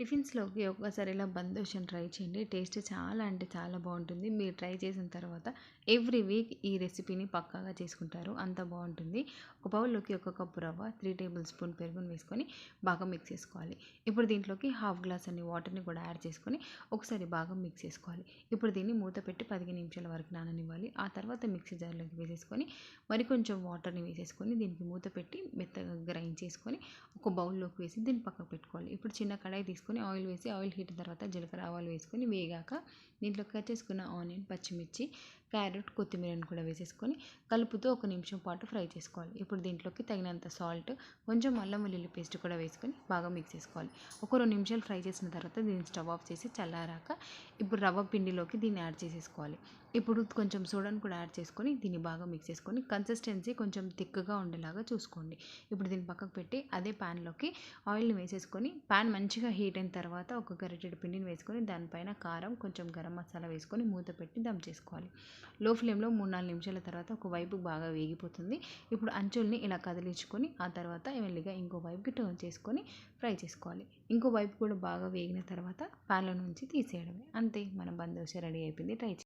టిఫిన్స్లోకి ఒక్కసారి ఇలా బందోషన్ ట్రై చేయండి. టేస్ట్ చాలా అంటే చాలా బాగుంటుంది. మీరు ట్రై చేసిన తర్వాత ఎవ్రీ వీక్ ఈ రెసిపీని పక్కాగా చేసుకుంటారు. అంత బాగుంటుంది. ఒక బౌల్లోకి ఒక కప్పు రవ్వ త్రీ టేబుల్ స్పూన్ పెరుగును వేసుకొని బాగా మిక్స్ చేసుకోవాలి. ఇప్పుడు దీంట్లోకి హాఫ్ గ్లాస్ అన్ని వాటర్ని కూడా యాడ్ చేసుకొని ఒకసారి బాగా మిక్స్ చేసుకోవాలి. ఇప్పుడు దీన్ని మూత పెట్టి పదిహేను నిమిషాల వరకు నాననివ్వాలి. ఆ తర్వాత మిక్సీ జార్లోకి వేసేసుకొని మరి కొంచెం వాటర్ని వేసేసుకొని దీనికి మూత పెట్టి మెత్తగా గ్రైండ్ చేసుకొని ఒక బౌల్లోకి వేసి దీన్ని పక్కకు పెట్టుకోవాలి. ఇప్పుడు చిన్న కడాయి తీసుకొని ఆయిల్ వేసి ఆయిల్ హీట్ తర్వాత జీలకర్ర ఆవాలు వేసుకొని వేగాక దీంట్లో కట్ చేసుకున్న ఆనియన్ పచ్చిమిర్చి క్యారెట్ కొత్తిమీరని కూడా వేసేసుకొని కలుపుతూ ఒక నిమిషం పాటు ఫ్రై చేసుకోవాలి. ఇప్పుడు దీంట్లోకి తగినంత సాల్ట్ కొంచెం అల్లం వెల్లుల్లి పేస్ట్ కూడా వేసుకొని బాగా మిక్స్ చేసుకోవాలి. ఒక రెండు నిమిషాలు ఫ్రై చేసిన తర్వాత దీన్ని స్టవ్ ఆఫ్ చేసి చల్లారాక ఇప్పుడు రవ్వ పిండిలోకి దీన్ని యాడ్ చేసేసుకోవాలి. ఇప్పుడు కొంచెం సోడాను కూడా యాడ్ చేసుకొని దీన్ని బాగా మిక్స్ చేసుకొని కన్సిస్టెన్సీ కొంచెం థిక్గా ఉండేలాగా చూసుకోండి. ఇప్పుడు దీన్ని పక్కకు పెట్టి అదే ప్యాన్లోకి ఆయిల్ని వేసేసుకొని ప్యాన్ మంచిగా హీట్ అయిన తర్వాత ఒక గరిటెడు పిండిని వేసుకొని దానిపైన కారం కొంచెం గరం మసాలా వేసుకొని మూత పెట్టి దమ్ చేసుకోవాలి. లో ఫ్లేమ్లో మూడు నాలుగు నిమిషాల తర్వాత ఒక వైపు బాగా వేగిపోతుంది. ఇప్పుడు అంచుల్ని ఇలా కదిలించుకొని ఆ తర్వాత మెల్లిగా ఇంకో వైపుకి టర్న్ చేసుకొని ఫ్రై చేసుకోవాలి. ఇంకో వైపు కూడా బాగా వేగిన తర్వాత ప్యాన్లో నుంచి తీసేయడమే. అంతే మన బందోష రెడీ అయిపోయింది. ట్రై